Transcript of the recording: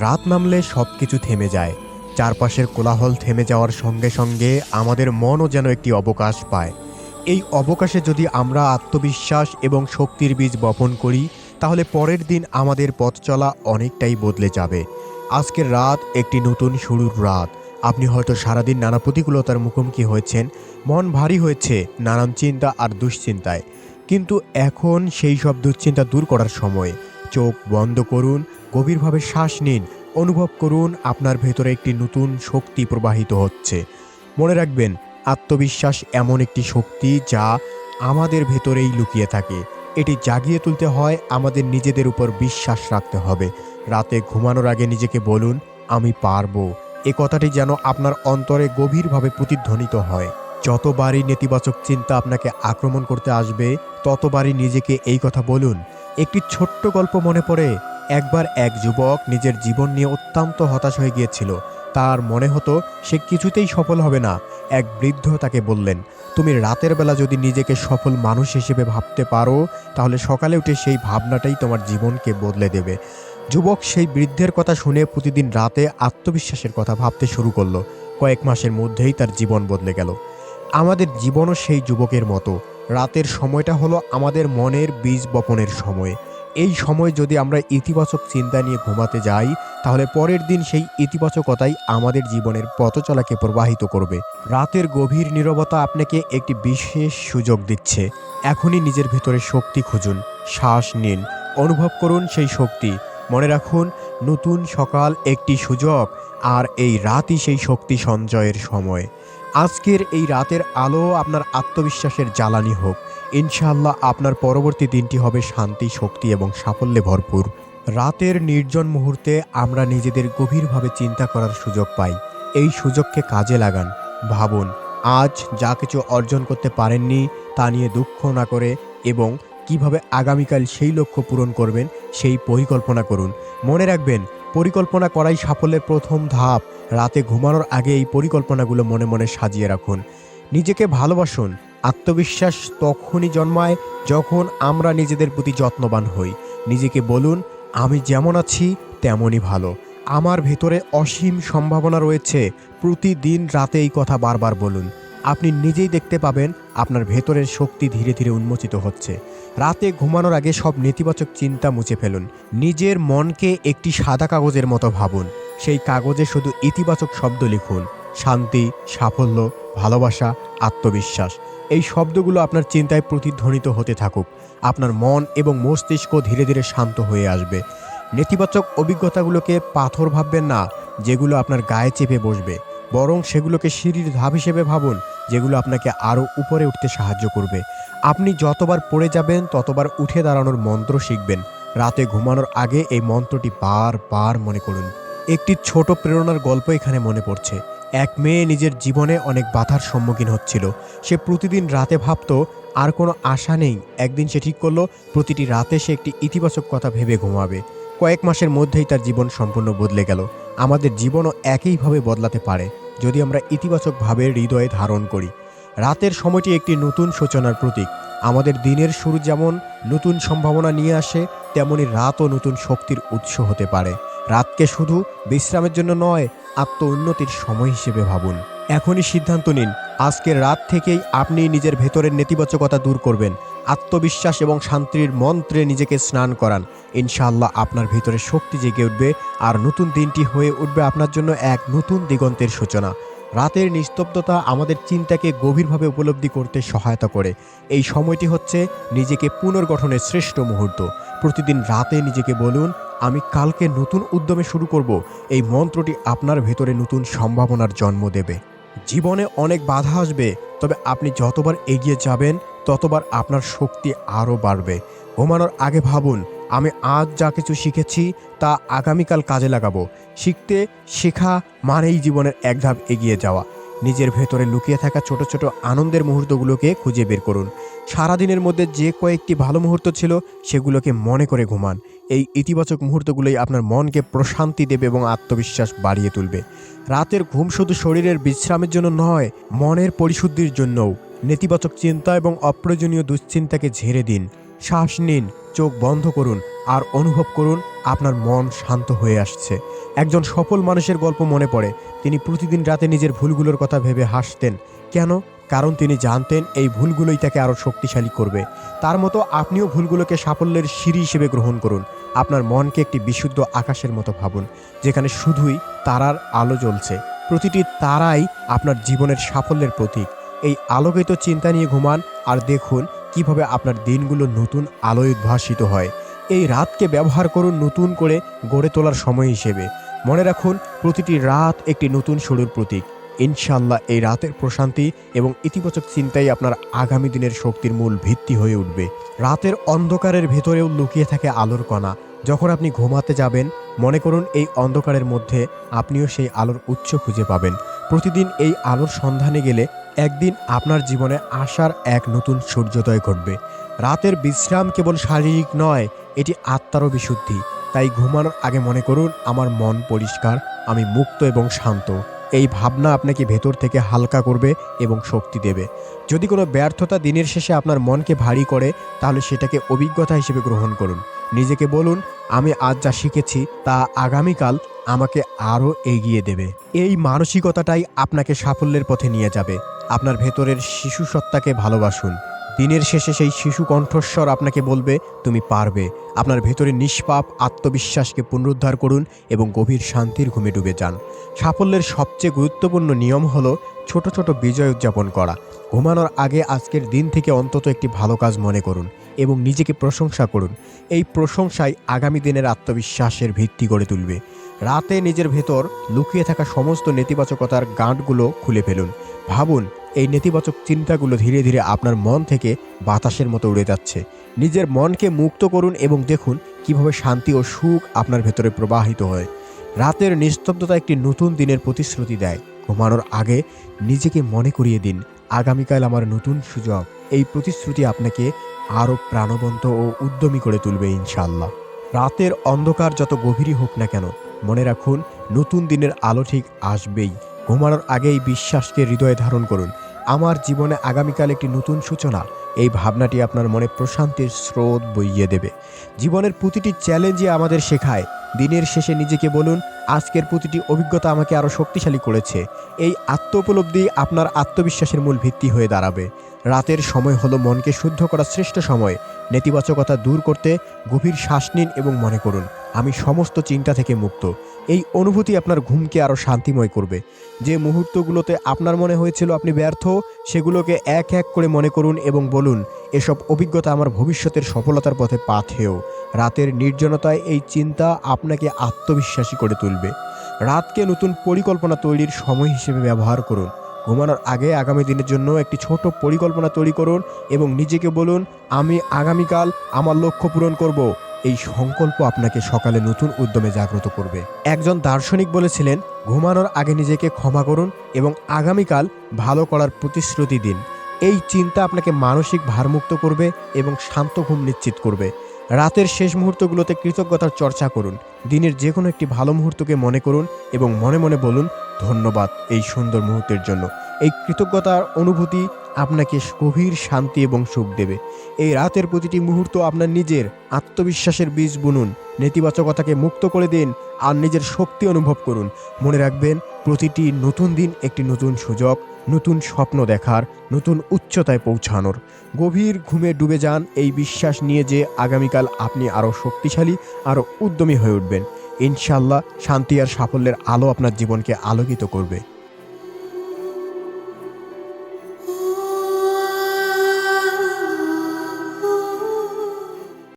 রাত নামলে সব কিছু থেমে যায়। চারপাশের কোলাহল থেমে যাওয়ার সঙ্গে সঙ্গে আমাদের মনও যেন একটি অবকাশ পায়। এই অবকাশে যদি আমরা আত্মবিশ্বাস এবং শক্তির বীজ বপন করি, তাহলে পরের দিন আমাদের পথ চলা অনেকটাই বদলে যাবে। আজকের রাত একটি নতুন শুরুর রাত। আপনি হয়তো সারাদিন নানা প্রতিকূলতার মুখোমুখি হয়েছেন, মন ভারী হয়েছে, নানান চিন্তা আর দুশ্চিন্তায়। কিন্তু এখন সেই সব দুশ্চিন্তা দূর করার সময়। চোখ বন্ধ করুন গভীরভাবে শ্বাস নিন, অনুভব করুন আপনার ভেতরে একটি নতুন শক্তি প্রবাহিত হচ্ছে। মনে রাখবেন, আত্মবিশ্বাস এমন একটি শক্তি যা আমাদের ভেতরেই লুকিয়ে থাকে। এটি জাগিয়ে তুলতে হয়, আমাদের নিজেদের উপর বিশ্বাস রাখতে হবে। রাতে ঘুমানোর আগে নিজেকে বলুন, আমি পারব। এ কথাটি যেন আপনার অন্তরে গভীরভাবে প্রতিধ্বনিত হয়। যতবারই নেতিবাচক চিন্তা আপনাকে আক্রমণ করতে আসবে, ততবারই নিজেকে এই কথা বলুন। একটি ছোট্ট গল্প মনে পড়ে একবার এক যুবক নিজের জীবন নিয়ে অত্যন্ত হতাশ হয়ে গিয়েছিল। তার মনে হতো, সে কিছুতেই সফল হবে না। এক বৃদ্ধ তাকে বললেন, তুমি রাতের বেলা যদি নিজেকে সফল মানুষ হিসেবে ভাবতে পারো, তাহলে সকালে উঠে সেই ভাবনাটাই তোমার জীবনকে বদলে দেবে। যুবক সেই বৃদ্ধের কথা শুনে প্রতিদিন রাতে আত্মবিশ্বাসের কথা ভাবতে শুরু করল। কয়েক মাসের মধ্যেই তার জীবন বদলে গেল। আমাদের জীবনও সেই যুবকের মতো। রাতের সময়টা হলো আমাদের মনের বীজ বপনের সময়। এই সময় যদি আমরা ইতিবাচক চিন্তা নিয়ে ঘুমাতে যাই, তাহলে পরের দিন সেই ইতিবাচকতাই আমাদের জীবনের পথচলাকে প্রবাহিত করবে। রাতের গভীর নীরবতা আপনাকে একটি বিশেষ সুযোগ দিচ্ছে। এখনই নিজের ভিতরে শক্তি খুঁজুন, শ্বাস নিন, অনুভব করুন সেই শক্তি। মনে রাখুন, নতুন সকাল একটি সুযোগ, আর এই রাতই সেই শক্তি সঞ্চয়ের সময়। আজকের এই রাতের আলো আপনার আত্মবিশ্বাসের জ্বালানি হোক। ইনশাআল্লাহ আপনার পরবর্তী দিনটি হবে শান্তি, শক্তি এবং সাফল্যে ভরপুর। রাতের নির্জন মুহূর্তে আমরা নিজেদের গভীরভাবে চিন্তা করার সুযোগ পাই। এই সুযোগকে কাজে লাগান। ভাবুন, আজ যা কিছু অর্জন করতে পারেননি তা নিয়ে দুঃখ না করে এবং কীভাবে আগামীকাল সেই লক্ষ্য পূরণ করবেন সেই পরিকল্পনা করুন। মনে রাখবেন, পরিকল্পনা করাই সাফল্যের প্রথম ধাপ। রাতে ঘুমানোর আগে এই পরিকল্পনাগুলো মনে মনে সাজিয়ে রাখুন। নিজেকে ভালোবাসুন। আত্মবিশ্বাস তখনই জন্মায় যখন আমরা নিজেদের প্রতি যত্নবান হই। নিজেকে বলুন, আমি যেমন আছি, তেমনই ভালো। আমার ভেতরে অসীম সম্ভাবনা রয়েছে। প্রতিদিন রাতে এই কথা বারবার বলুন। আপনি নিজেই দেখতে পাবেন আপনার ভেতরের শক্তি ধীরে ধীরে উন্মোচিত হচ্ছে। রাতে ঘুমানোর আগে সব নেতিবাচক চিন্তা মুছে ফেলুন। নিজের মনকে একটি সাদা কাগজের মতো ভাবুন। সেই কাগজে শুধু ইতিবাচক শব্দ লিখুন। শান্তি, সাফল্য, ভালোবাসা, আত্মবিশ্বাস। এই শব্দগুলো আপনার চিন্তায় প্রতিধ্বনিত হতে থাকুক। আপনার মন এবং মস্তিষ্ক ধীরে ধীরে শান্ত হয়ে আসবে। নেতিবাচক অভিজ্ঞতাগুলোকে পাথর ভাববেন না, যেগুলো আপনার গায়ে চেপে বসবে। বরং সেগুলোকে সিঁড়ির ধাপ হিসেবে ভাবুন, যেগুলো আপনাকে আরও উপরে উঠতে সাহায্য করবে। আপনি যতবার পড়ে যাবেন, ততবার উঠে দাঁড়ানোর মন্ত্র শিখবেন। রাতে ঘুমানোর আগে এই মন্ত্রটি বার বার মনে করুন। একটি ছোট প্রেরণার গল্প এখানে মনে পড়ছে। এক মেয়ে নিজের জীবনে অনেক বাধার সম্মুখীন হচ্ছিল। সে প্রতিদিন রাতে ভাবতো, আর কোনো আশা নেই। একদিন সে ঠিক করল, প্রতিটি রাতে সে একটি ইতিবাচক কথা ভেবে ঘুমাবে। কয়েক মাসের মধ্যেই তার জীবন সম্পূর্ণ বদলে গেল। আমাদের জীবনও একইভাবে বদলাতে পারে, যদি আমরা ইতিবাচকভাবে হৃদয়ে ধারণ করি। রাতের সময়টি একটি নতুন সূচনার প্রতীক। আমাদের দিনের শুরু যেমন নতুন সম্ভাবনা নিয়ে আসে, তেমনি রাতও নতুন শক্তির উৎস হতে পারে। রাতকে শুধু বিশ্রামের জন্য নয় আত্ম উন্নতির সময় হিসেবে ভাবুন। এখনই সিদ্ধান্ত নিন, আজকের রাত থেকেই আপনি নিজের ভেতরের নেতিবাচকতা দূর করবেন। আত্মবিশ্বাস এবং শান্তির মন্ত্রে নিজেকে স্নান করান। ইনশাআল্লাহ আপনার ভিতরে শক্তি জেগে উঠবে আর নতুন দিনটি হয়ে উঠবে আপনার জন্য এক নতুন দিগন্তের সূচনা। রাতের নিস্তব্ধতা আমাদের চিন্তাকে গভীরভাবে উপলব্ধি করতে সহায়তা করে। এই সময়টি হচ্ছে নিজেকে পুনর্গঠনের শ্রেষ্ঠ মুহূর্ত। প্রতিদিন রাতে নিজেকে বলুন, আমি কালকে নতুন উদ্যমে শুরু করব। এই মন্ত্রটি আপনার ভেতরে নতুন সম্ভাবনার জন্ম দেবে। জীবনে অনেক বাধা আসবে, তবে আপনি যতবার এগিয়ে যাবেন, ততবার আপনার শক্তি আরও বাড়বে। ঘুমানোর আগে ভাবুন, আমি আজ যা কিছু শিখেছি, তা আগামীকাল কাজে লাগাবো। শিখতে শেখা মানেই জীবনের এক ধাপ এগিয়ে যাওয়া। নিজের ভেতরে লুকিয়ে থাকা ছোট ছোট আনন্দের মুহূর্তগুলোকে খুঁজে বের করুন। সারাদিনের মধ্যে যে কয়েকটি ভালো মুহূর্ত ছিল, সেগুলোকে মনে করে ঘুমান। এই ইতিবাচক মুহূর্তগুলোই আপনার মনকে প্রশান্তি দেবে এবং আত্মবিশ্বাস বাড়িয়ে তুলবে। রাতের ঘুম শুধু শরীরের বিশ্রামের জন্য নয়, মনের পরিশুদ্ধির জন্যও। নেতিবাচক চিন্তা এবং অপ্রয়োজনীয় দুশ্চিন্তাকে ঝেড়ে দিন। শ্বাস নিন, চোখ বন্ধ করুন, আর অনুভব করুন আপনার মন শান্ত হয়ে আসছে। একজন সফল মানুষের গল্প মনে পড়ে। তিনি প্রতিদিন রাতে নিজের ভুলগুলোর কথা ভেবে হাসতেন। কেন? কারণ তিনি জানতেন এই ভুলগুলোই তাকে আরও শক্তিশালী করবে। তার মতো আপনিও ভুলগুলোকে সাফল্যের সিঁড়ি হিসেবে গ্রহণ করুন। আপনার মনকে একটি বিশুদ্ধ আকাশের মতো ভাবুন, যেখানে শুধুই তারার আলো জ্বলছে। প্রতিটি তারাই আপনার জীবনের সাফল্যের প্রতীক। এই আলোকিত চিন্তা নিয়ে ঘুমান আর দেখুন কীভাবে আপনার দিনগুলো নতুন আলোয় উদ্ভাসিত হয়। এই রাতকে ব্যবহার করুন নতুন করে গড়ে তোলার সময় হিসেবে। মনে রাখুন, প্রতিটি রাত একটি নতুন শুরুর প্রতীক। ইনশাল্লাহ এই রাতের প্রশান্তি এবং ইতিবাচক চিন্তাই আপনার আগামী দিনের শক্তির মূল ভিত্তি হয়ে উঠবে। রাতের অন্ধকারের ভেতরেও লুকিয়ে থাকে আলোর কণা। যখন আপনি ঘুমাতে যাবেন, মনে করুন এই অন্ধকারের মধ্যে আপনিও সেই আলোর উৎস খুঁজে পাবেন। প্রতিদিন এই আলোর সন্ধানে গেলে একদিন আপনার জীবনে আসার এক নতুন সূর্যোদয় ঘটবে। রাতের বিশ্রাম কেবল শারীরিক নয় এটি আত্মারও বিশুদ্ধি। তাই ঘুমানোর আগে মনে করুন, আমার মন পরিষ্কার, আমি মুক্ত এবং শান্ত। এই ভাবনা আপনাকে ভেতর থেকে হালকা করবে এবং শক্তি দেবে। যদি কোনো ব্যর্থতা দিনের শেষে আপনার মনকে ভারী করে, তাহলে সেটাকে অভিজ্ঞতা হিসেবে গ্রহণ করুন। নিজেকে বলুন, আমি আজ যা শিখেছি, তা আগামীকাল আমাকে আরও এগিয়ে দেবে। এই মানসিকতাটাই আপনাকে সাফল্যের পথে নিয়ে যাবে। আপনার ভেতরের শিশু সত্তাকে ভালোবাসুন। দিনের শেষে সেই শিশু কণ্ঠস্বর আপনাকে বলবে, তুমি পারবে। আপনার ভেতরে নিষ্পাপ আত্মবিশ্বাসকে পুনরুদ্ধার করুন এবং গভীর শান্তির ঘুমে ডুবে যান। সাফল্যের সবচেয়ে গুরুত্বপূর্ণ নিয়ম হলো ছোট ছোট বিজয় উদযাপন করা। ঘুমানোর আগে আজকের দিন থেকে অন্তত একটি ভালো কাজ মনে করুন এবং নিজেকে প্রশংসা করুন। এই প্রশংসাই আগামী দিনের আত্মবিশ্বাসের ভিত্তি গড়ে তুলবে। রাতে নিজের ভেতর লুকিয়ে থাকা সমস্ত নেতিবাচকতার গাঁটগুলো খুলে ফেলুন। ভাবুন এই নেতিবাচক চিন্তাগুলো ধীরে ধীরে আপনার মন থেকে বাতাসের মতো উড়ে যাচ্ছে। নিজের মনকে মুক্ত করুন এবং দেখুন কীভাবে শান্তি ও সুখ আপনার ভেতরে প্রবাহিত হয়। রাতের নিস্তব্ধতা একটি নতুন দিনের প্রতিশ্রুতি দেয়। ঘুমানোর আগে নিজেকে মনে করিয়ে দিন, আগামীকাল আমার নতুন সুযোগ। এই প্রতিশ্রুতি আপনাকে আরও প্রাণবন্ত ও উদ্যমী করে তুলবে ইনশাল্লাহ রাতের অন্ধকার যত গভীরই হোক না কেন, মনে রাখুন, নতুন দিনের আলো ঠিক আসবেই। ঘুমানোর আগেই বিশ্বাসকে হৃদয়ে ধারণ করুন। আমার জীবনে আগামীকাল একটি নতুন সূচনা। এই ভাবনাটি আপনার মনে প্রশান্তির স্রোত বইয়ে দেবে। জীবনের প্রতিটি চ্যালেঞ্জে আমাদের শেখায়। দিনের শেষে নিজেকে বলুন, আজকের প্রতিটি অভিজ্ঞতা আমাকে আরও শক্তিশালী করেছে। এই আত্ম উপলব্ধি আপনার আত্মবিশ্বাসের মূল ভিত্তি হয়ে দাঁড়াবে। রাতের সময় হলো মনকে শুদ্ধ করার শ্রেষ্ঠ সময়। নেতিবাচকতা দূর করতে গভীর শ্বাস নিন এবং মনে করুন, আমি সমস্ত চিন্তা থেকে মুক্ত। এই অনুভূতি আপনার ঘুমকে আরও শান্তিময় করবে। যে মুহূর্তগুলোতে আপনার মনে হয়েছিল আপনি ব্যর্থ, সেগুলোকে এক এক করে মনে করুন এবং বলুন, এসব অভিজ্ঞতা আমার ভবিষ্যতের সফলতার পথে পাথেও রাতের নির্জনতায় এই চিন্তা আপনাকে আত্মবিশ্বাসী করে তুলবে। রাতকে নতুন পরিকল্পনা তৈরির সময় হিসেবে ব্যবহার করুন। ঘুমানোর আগে আগামী দিনের জন্য একটি ছোট পরিকল্পনা তৈরি করুন এবং নিজেকে বলুন, আমি আগামীকাল আমার লক্ষ্য পূরণ করব। এই সংকল্প আপনাকে সকালে নতুন উদ্যমে জাগ্রত করবে। একজন দার্শনিক বলেছিলেন, ঘুমানোর আগে নিজেকে ক্ষমা করুন এবং আগামীকাল ভালো করার প্রতিশ্রুতি দিন। এই চিন্তা আপনাকে মানসিক ভারমুক্ত করবে এবং শান্ত ঘুম নিশ্চিত করবে। রাতের শেষ মুহূর্তগুলোতে কৃতজ্ঞতার চর্চা করুন। দিনের যে কোনো একটি ভালো মুহূর্তকে মনে করুন এবং মনে মনে বলুন, ধন্যবাদ এই সুন্দর মুহূর্তের জন্য। এই কৃতজ্ঞতার অনুভূতি আপনাকে গভীর শান্তি এবং সুখ দেবে। এই রাতের প্রতিটি মুহূর্ত আপনার নিজের আত্মবিশ্বাসের বীজ বুনুন। নেতিবাচকতাকে মুক্ত করে দিন আর নিজের শক্তি অনুভব করুন। মনে রাখবেন, প্রতিটি নতুন দিন একটি নতুন সুযোগ নতুন স্বপ্ন দেখার, নতুন উচ্চতায় পৌঁছানোর। গভীর ঘুমে ডুবে যান এই বিশ্বাস নিয়ে যে আগামীকাল আপনি আরও শক্তিশালী, আরও উদ্যমী হয়ে উঠবেন। ইনশাল্লাহ শান্তি আর সাফল্যের আলো আপনার জীবনকে আলোকিত করবে।